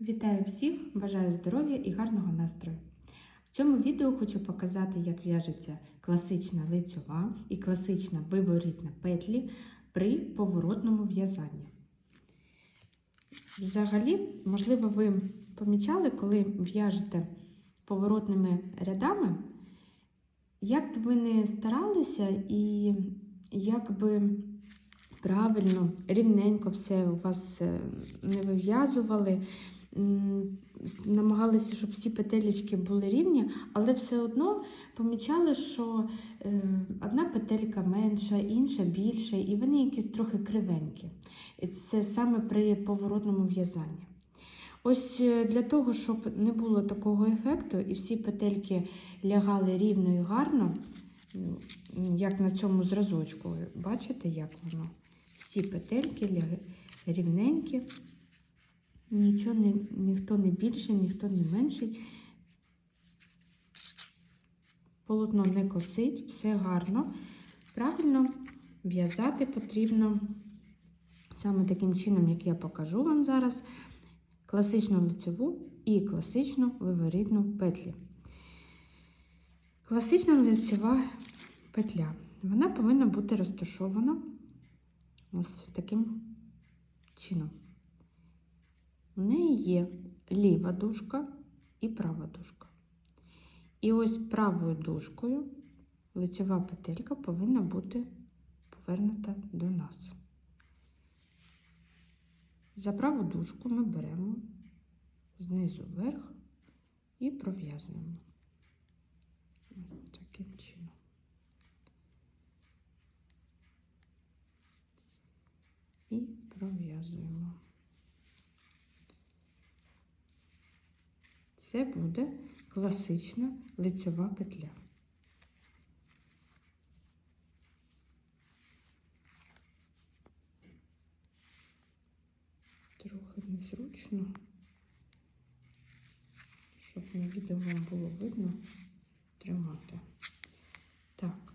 Вітаю всіх! Бажаю здоров'я і гарного настрою. В цьому відео хочу показати, як в'яжеться класична лицьова і класична виворітна петлі при поворотному в'язанні. Взагалі, можливо, ви помічали, коли в'яжете поворотними рядами, як би ви не старалися і як би правильно, рівненько все у вас е, не вив'язували, намагалися, щоб всі петелечки були рівні, але все одно помічали, що е, одна петелька менша, інша більша, і вони якісь трохи кривенькі. Це саме при поворотному в'язанні. Ось е, для того, щоб не було такого ефекту, і всі петельки лягали рівно і гарно, як на цьому зразочку. Бачите, як воно? Всі петельки рівненькі, нічого не, ніхто не більший, ніхто не менший. Полотно не косить, все гарно. Правильно в'язати потрібно саме таким чином, як я покажу вам зараз, класичну лицеву і класичну виворітну петлі. Класична лицева петля. Вона повинна бути розташована ось таким чином. У неї є ліва дужка і права дужка. І ось правою дужкою лицева петелька повинна бути повернута до нас. За праву дужку ми беремо знизу вверх і пров'язуємо. Ось таким чином. І пров'язуємо. Це буде класична лицьова петля. Трохи незручно, щоб на відео вам було видно тримати. Так,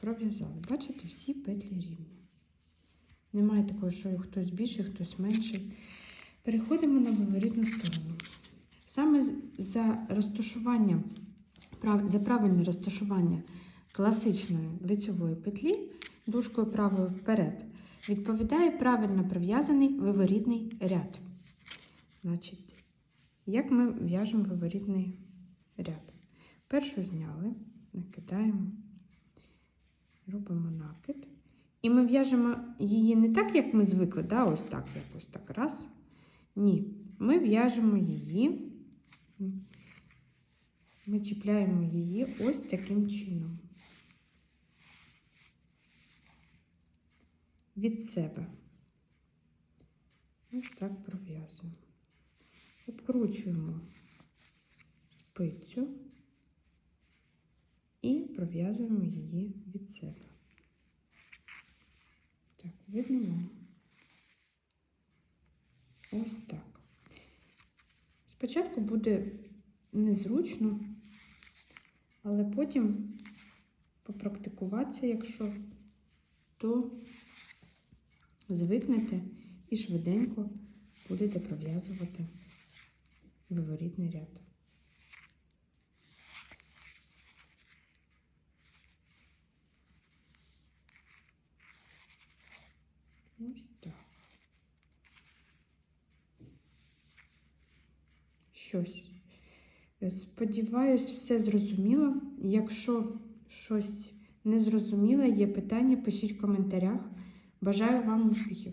пров'язали. Бачите, всі петлі рівні. Немає такого, що хтось більший, хтось менший. Переходимо на виворітну сторону. Саме за розташування, за правильне розташування класичної лицьової петлі дужкою правою вперед відповідає правильно прив'язаний виворітний ряд. Значить, як ми в'яжемо виворітний ряд? Першу зняли, накидаємо, робимо накид. І ми в'яжемо її не так, як ми звикли, да, ось так, якось так раз. Ні, ми в'яжемо її, ми чіпляємо її ось таким чином. Від себе. Ось так пров'язуємо. Обкручуємо спицю і пров'язуємо її від себе. Так, видно? Ось так. Спочатку буде незручно, але потім попрактикуватися, якщо, то звикнете і швиденько будете пров'язувати виворітний ряд. Ось так. Щось. Е, Сподіваюсь, все зрозуміло. Якщо щось не зрозуміло, є питання, пишіть в коментарях. Бажаю вам успіхів!